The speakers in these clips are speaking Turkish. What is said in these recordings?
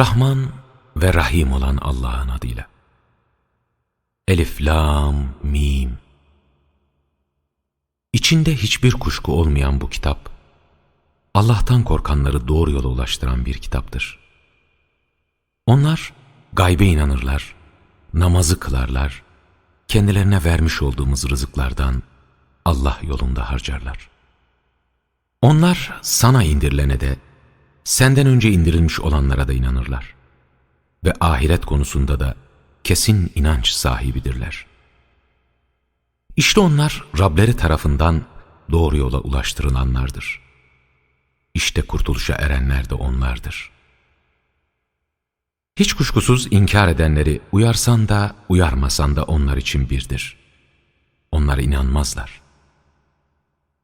Rahman ve Rahim olan Allah'ın adıyla. Elif, Lam, Mim. İçinde hiçbir kuşku olmayan bu kitap, Allah'tan korkanları doğru yola ulaştıran bir kitaptır. Onlar gaybe inanırlar, namazı kılarlar, kendilerine vermiş olduğumuz rızıklardan Allah yolunda harcarlar. Onlar sana indirilene de, senden önce indirilmiş olanlara da inanırlar. Ve ahiret konusunda da kesin inanç sahibidirler. İşte onlar Rableri tarafından doğru yola ulaştırılanlardır. İşte kurtuluşa erenler de onlardır. Hiç kuşkusuz inkar edenleri uyarsan da uyarmasan da onlar için birdir. Onlar inanmazlar.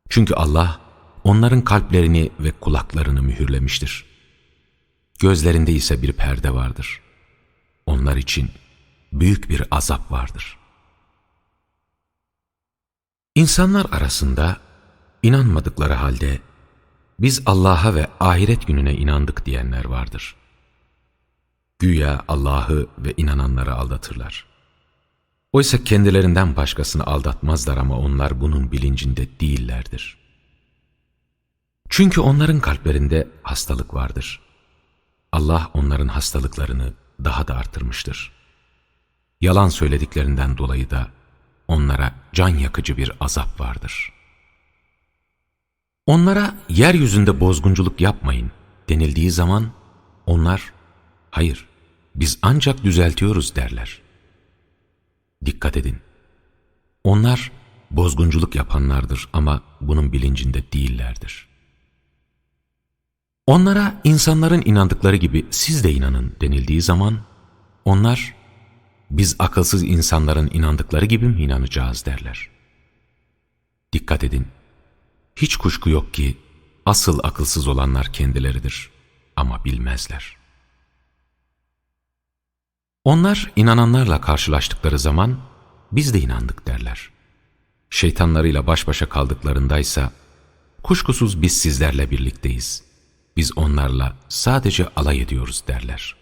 Çünkü Allah onların kalplerini ve kulaklarını mühürlemiştir. Gözlerinde ise bir perde vardır. Onlar için büyük bir azap vardır. İnsanlar arasında inanmadıkları halde biz Allah'a ve ahiret gününe inandık diyenler vardır. Güya Allah'ı ve inananları aldatırlar. Oysa kendilerinden başkasını aldatmazlar ama onlar bunun bilincinde değillerdir. Çünkü onların kalplerinde hastalık vardır. Allah onların hastalıklarını daha da artırmıştır. Yalan söylediklerinden dolayı da onlara can yakıcı bir azap vardır. Onlara yeryüzünde bozgunculuk yapmayın denildiği zaman onlar hayır biz ancak düzeltiyoruz derler. Dikkat edin. Onlar bozgunculuk yapanlardır ama bunun bilincinde değillerdir. Onlara insanların inandıkları gibi siz de inanın denildiği zaman onlar biz akılsız insanların inandıkları gibi mi inanacağız derler. Dikkat edin. Hiç kuşku yok ki asıl akılsız olanlar kendileridir ama bilmezler. Onlar inananlarla karşılaştıkları zaman biz de inandık derler. Şeytanlarıyla baş başa kaldıklarındaysa kuşkusuz biz sizlerle birlikteyiz. Biz onlarla sadece alay ediyoruz derler.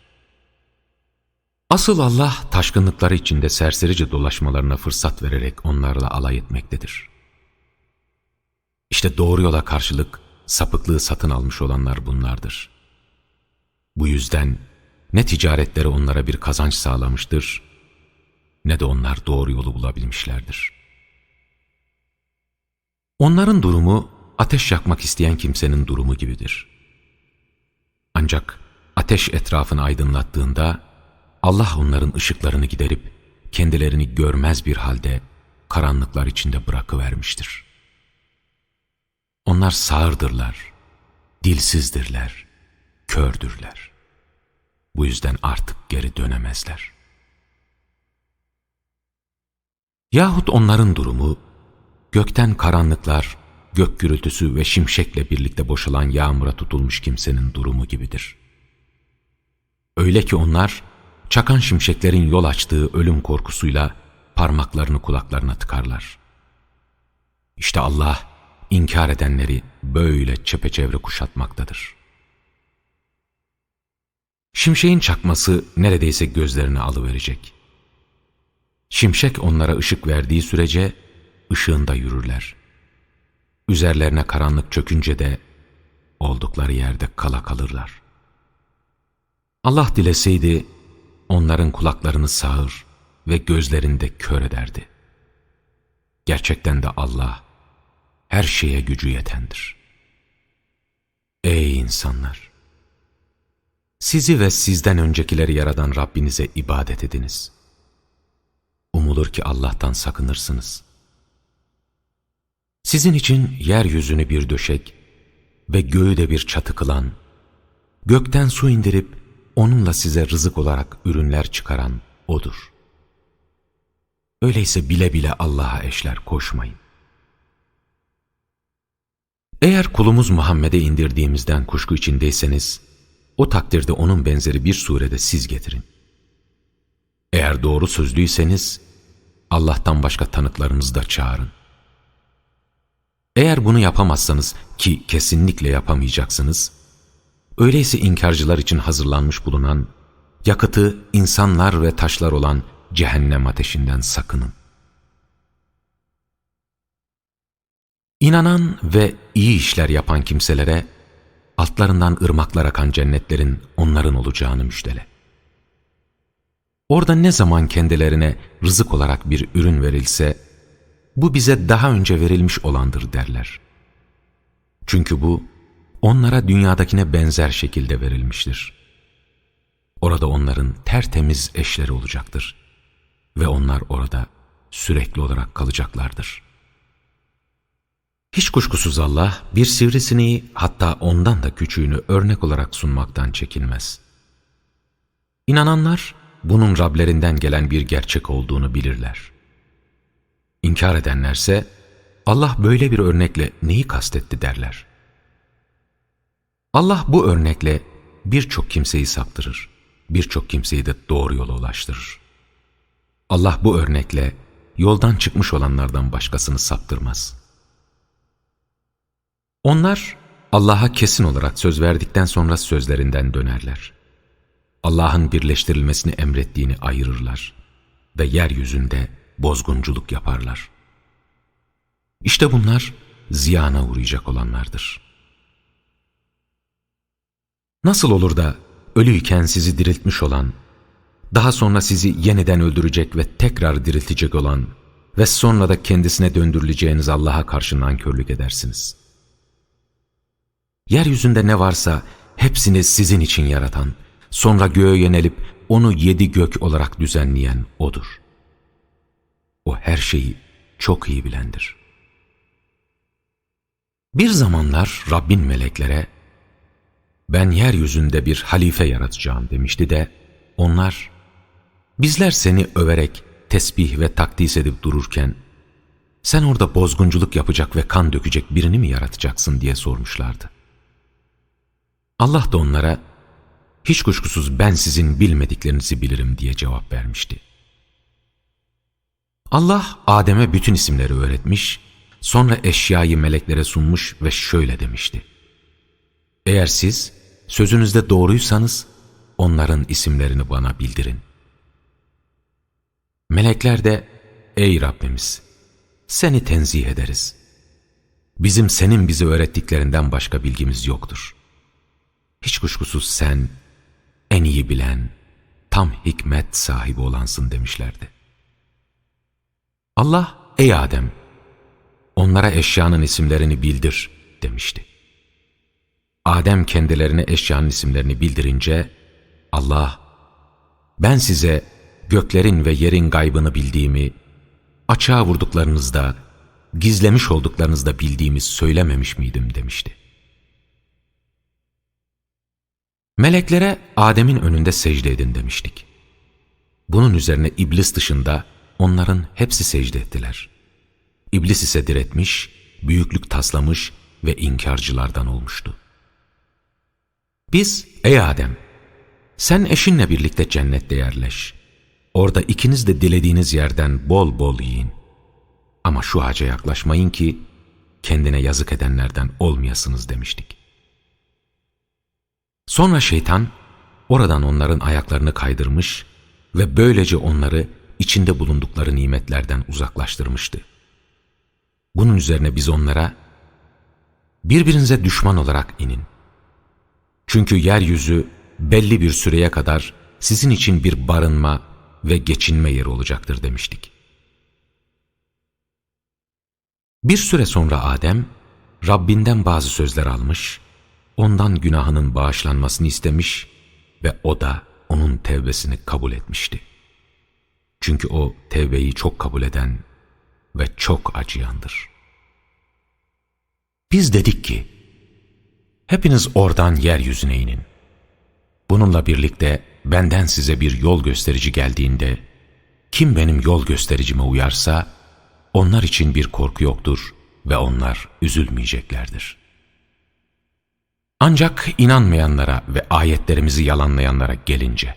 Asıl Allah taşkınlıkları içinde serserice dolaşmalarına fırsat vererek onlarla alay etmektedir. İşte doğru yola karşılık sapıklığı satın almış olanlar bunlardır. Bu yüzden ne ticaretleri onlara bir kazanç sağlamıştır, ne de onlar doğru yolu bulabilmişlerdir. Onların durumu ateş yakmak isteyen kimsenin durumu gibidir. Ancak ateş etrafını aydınlattığında Allah onların ışıklarını giderip kendilerini görmez bir halde karanlıklar içinde bırakıvermiştir. Onlar sağırdırlar, dilsizdirler, kördürler. Bu yüzden artık geri dönemezler. Yahut onların durumu, gökten karanlıklar, gök gürültüsü ve şimşekle birlikte boşalan yağmura tutulmuş kimsenin durumu gibidir. Öyle ki onlar, çakan şimşeklerin yol açtığı ölüm korkusuyla parmaklarını kulaklarına tıkarlar. İşte Allah, inkar edenleri böyle çepeçevre kuşatmaktadır. Şimşeğin çakması neredeyse gözlerini alıverecek. Şimşek onlara ışık verdiği sürece ışığında yürürler. Üzerlerine karanlık çökünce de oldukları yerde kala kalırlar. Allah dileseydi onların kulaklarını sağır ve gözlerinde kör ederdi. Gerçekten de Allah her şeye gücü yetendir. Ey insanlar! Sizi ve sizden öncekileri yaradan Rabbinize ibadet ediniz. Umulur ki Allah'tan sakınırsınız. Sizin için yeryüzünü bir döşek ve göğü de bir çatı kılan, gökten su indirip onunla size rızık olarak ürünler çıkaran O'dur. Öyleyse bile bile Allah'a eşler koşmayın. Eğer kulumuz Muhammed'e indirdiğimizden kuşku içindeyseniz, o takdirde onun benzeri bir surede siz getirin. Eğer doğru sözlüyseniz, Allah'tan başka tanıklarınızı da çağırın. Eğer bunu yapamazsanız ki kesinlikle yapamayacaksınız, Öyleyse inkarcılar için hazırlanmış bulunan, yakıtı insanlar ve taşlar olan cehennem ateşinden sakının. İnanan ve iyi işler yapan kimselere, altlarından ırmaklar akan cennetlerin onların olacağını müjdele. Orada ne zaman kendilerine rızık olarak bir ürün verilse, bu bize daha önce verilmiş olandır derler. Çünkü bu, onlara dünyadakine benzer şekilde verilmiştir. Orada onların tertemiz eşleri olacaktır ve onlar orada sürekli olarak kalacaklardır. Hiç kuşkusuz Allah bir sivrisineği hatta ondan da küçüğünü örnek olarak sunmaktan çekinmez. İnananlar bunun Rablerinden gelen bir gerçek olduğunu bilirler. İnkar edenlerse Allah böyle bir örnekle neyi kastetti derler. Allah bu örnekle birçok kimseyi saptırır, birçok kimseyi de doğru yola ulaştırır. Allah bu örnekle yoldan çıkmış olanlardan başkasını saptırmaz. Onlar Allah'a kesin olarak söz verdikten sonra sözlerinden dönerler. Allah'ın birleştirilmesini emrettiğini ayırırlar ve yeryüzünde bozgunculuk yaparlar. İşte bunlar ziyana uğrayacak olanlardır. Nasıl olur da ölüyken sizi diriltmiş olan, daha sonra sizi yeniden öldürecek ve tekrar diriltecek olan ve sonra da kendisine döndürüleceğiniz Allah'a karşı nankörlük edersiniz. Yeryüzünde ne varsa hepsini sizin için yaratan, sonra göğe yenelip onu yedi gök olarak düzenleyen O'dur. O her şeyi çok iyi bilendir. Bir zamanlar Rabbin meleklere, ben yeryüzünde bir halife yaratacağım demişti de, onlar, bizler seni överek tesbih ve takdis edip dururken, sen orada bozgunculuk yapacak ve kan dökecek birini mi yaratacaksın diye sormuşlardı. Allah da onlara, hiç kuşkusuz ben sizin bilmediklerinizi bilirim diye cevap vermişti. Allah Adem'e bütün isimleri öğretmiş, sonra eşyayı meleklere sunmuş ve şöyle demişti. Eğer siz sözünüzde doğruysanız onların isimlerini bana bildirin. Melekler de ey Rabbimiz seni tenzih ederiz. Bizim senin bize öğrettiklerinden başka bilgimiz yoktur. Hiç kuşkusuz sen en iyi bilen, tam hikmet sahibi olansın demişlerdi. Allah, ey Adem, onlara eşyanın isimlerini bildir demişti. Adem kendilerine eşyanın isimlerini bildirince, Allah, ben size göklerin ve yerin gaybını bildiğimi, açığa vurduklarınızda, gizlemiş olduklarınızda bildiğimi söylememiş miydim demişti. Meleklere Adem'in önünde secde edin demiştik. Bunun üzerine iblis dışında onların hepsi secde ettiler. İblis ise diretmiş, büyüklük taslamış ve inkarcılardan olmuştu. Biz, ey Adem, sen eşinle birlikte cennette yerleş. Orada ikiniz de dilediğiniz yerden bol bol yiyin. Ama şu ağaca yaklaşmayın ki kendine yazık edenlerden olmayasınız demiştik. Sonra şeytan oradan onların ayaklarını kaydırmış ve böylece onları içinde bulundukları nimetlerden uzaklaştırmıştı. Bunun üzerine biz onlara birbirinize düşman olarak inin. Çünkü yeryüzü belli bir süreye kadar sizin için bir barınma ve geçinme yeri olacaktır demiştik. Bir süre sonra Adem, Rabbinden bazı sözler almış ondan günahının bağışlanmasını istemiş ve o da onun tevbesini kabul etmişti. Çünkü o tevbeyi çok kabul eden ve çok acıyandır. Biz dedik ki, hepiniz oradan yeryüzüne inin. Bununla birlikte benden size bir yol gösterici geldiğinde, kim benim yol göstericime uyarsa, onlar için bir korku yoktur ve onlar üzülmeyeceklerdir.'' Ancak inanmayanlara ve ayetlerimizi yalanlayanlara gelince,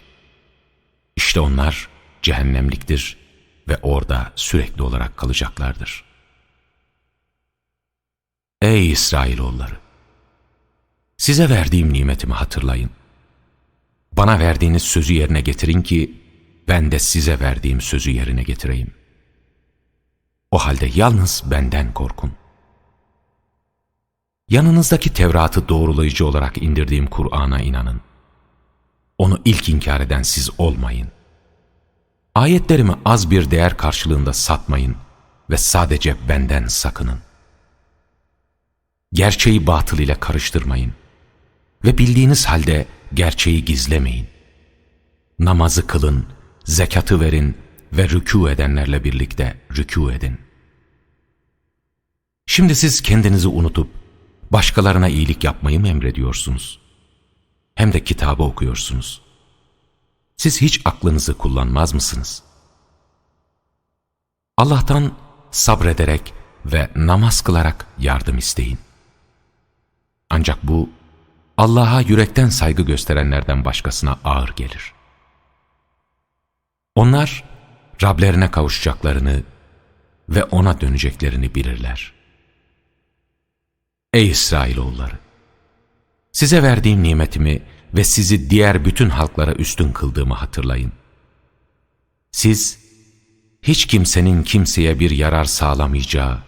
işte onlar cehennemliktir ve orada sürekli olarak kalacaklardır. Ey İsrailoğulları! Size verdiğim nimetimi hatırlayın. Bana verdiğiniz sözü yerine getirin ki ben de size verdiğim sözü yerine getireyim. O halde yalnız benden korkun. Yanınızdaki Tevrat'ı doğrulayıcı olarak indirdiğim Kur'an'a inanın. Onu ilk inkar eden siz olmayın. Ayetlerimi az bir değer karşılığında satmayın ve sadece benden sakının. Gerçeği batıl ile karıştırmayın ve bildiğiniz halde gerçeği gizlemeyin. Namazı kılın, zekatı verin ve rükû edenlerle birlikte rükû edin. Şimdi siz kendinizi unutup başkalarına iyilik yapmayı mı emrediyorsunuz? Hem de kitabı okuyorsunuz. Siz hiç aklınızı kullanmaz mısınız? Allah'tan sabrederek ve namaz kılarak yardım isteyin. Ancak bu Allah'a yürekten saygı gösterenlerden başkasına ağır gelir. Onlar Rablerine kavuşacaklarını ve O'na döneceklerini bilirler. Ey İsrailoğulları! Size verdiğim nimetimi ve sizi diğer bütün halklara üstün kıldığımı hatırlayın. Siz, hiç kimsenin kimseye bir yarar sağlamayacağı,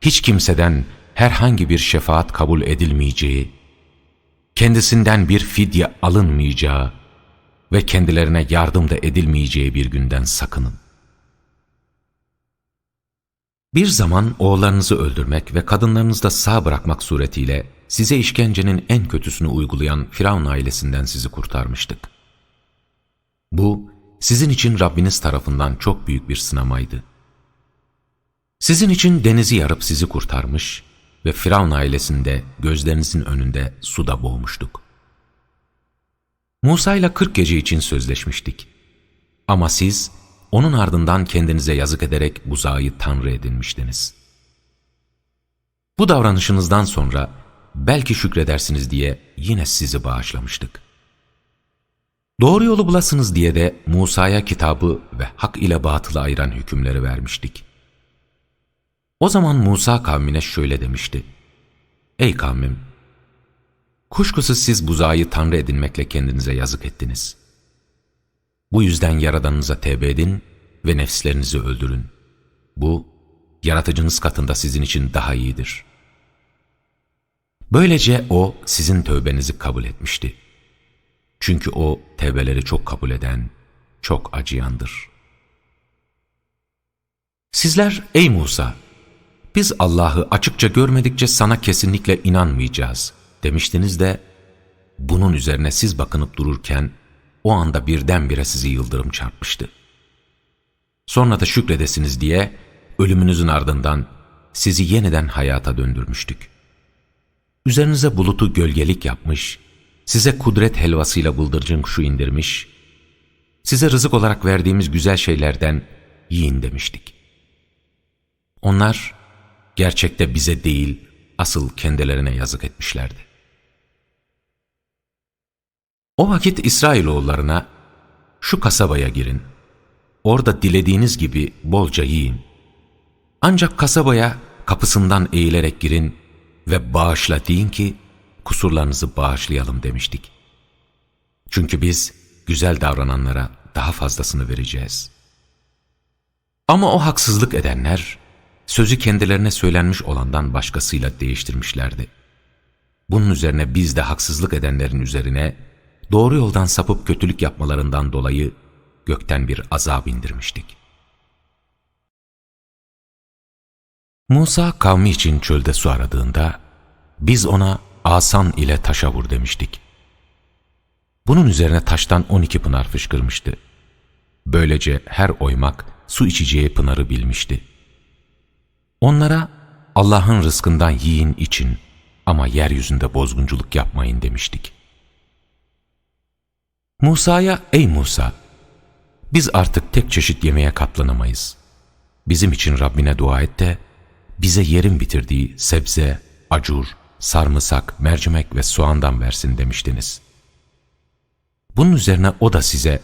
hiç kimseden herhangi bir şefaat kabul edilmeyeceği, kendisinden bir fidye alınmayacağı ve kendilerine yardım da edilmeyeceği bir günden sakının. Bir zaman oğullarınızı öldürmek ve kadınlarınızı da sağ bırakmak suretiyle size işkencenin en kötüsünü uygulayan Firavun ailesinden sizi kurtarmıştık. Bu, sizin için Rabbiniz tarafından çok büyük bir sınamaydı. Sizin için denizi yarıp sizi kurtarmış ve Firavun ailesinde gözlerinizin önünde suda boğmuştuk. Musa ile 40 gece için sözleşmiştik. Ama siz onun ardından kendinize yazık ederek buzağı tanrı edinmiştiniz. Bu davranışınızdan sonra belki şükredersiniz diye yine sizi bağışlamıştık. Doğru yolu bulasınız diye de Musa'ya kitabı ve hak ile batılı ayıran hükümleri vermiştik. O zaman Musa kavmine şöyle demişti. Ey kavmim! Kuşkusuz siz buzağı tanrı edinmekle kendinize yazık ettiniz. Bu yüzden Yaradanınıza tevbe edin ve nefslerinizi öldürün. Bu, yaratıcınız katında sizin için daha iyidir. Böylece O sizin tövbenizi kabul etmişti. Çünkü O tevbeleri çok kabul eden, çok acıyandır. Sizler ey Musa! Biz Allah'ı açıkça görmedikçe sana kesinlikle inanmayacağız demiştiniz de bunun üzerine siz bakınıp dururken o anda birdenbire sizi yıldırım çarpmıştı. Sonra da şükredesiniz diye ölümünüzün ardından sizi yeniden hayata döndürmüştük. Üzerinize bulutu gölgelik yapmış, size kudret helvasıyla bıldırcın kuşu indirmiş, size rızık olarak verdiğimiz güzel şeylerden yiyin demiştik. Onlar gerçekte bize değil, asıl kendilerine yazık etmişlerdi. O vakit İsrailoğullarına, şu kasabaya girin, orada dilediğiniz gibi bolca yiyin. Ancak kasabaya kapısından eğilerek girin ve bağışla deyin ki, kusurlarınızı bağışlayalım demiştik. Çünkü biz güzel davrananlara daha fazlasını vereceğiz. Ama o haksızlık edenler, sözü kendilerine söylenmiş olandan başkasıyla değiştirmişlerdi. Bunun üzerine biz de haksızlık edenlerin üzerine doğru yoldan sapıp kötülük yapmalarından dolayı gökten bir azap indirmiştik. Musa kavmi için çölde su aradığında biz ona asan ile taşa vur demiştik. Bunun üzerine taştan on iki pınar fışkırmıştı. Böylece her oymak su içeceği pınarı bilmişti. Onlara Allah'ın rızkından yiyin için ama yeryüzünde bozgunculuk yapmayın demiştik. Musa'ya ey Musa biz artık tek çeşit yemeğe katlanamayız. Bizim için Rabbine dua et de bize yerin bitirdiği sebze, acur, sarımsak, mercimek ve soğandan versin demiştiniz. Bunun üzerine o da size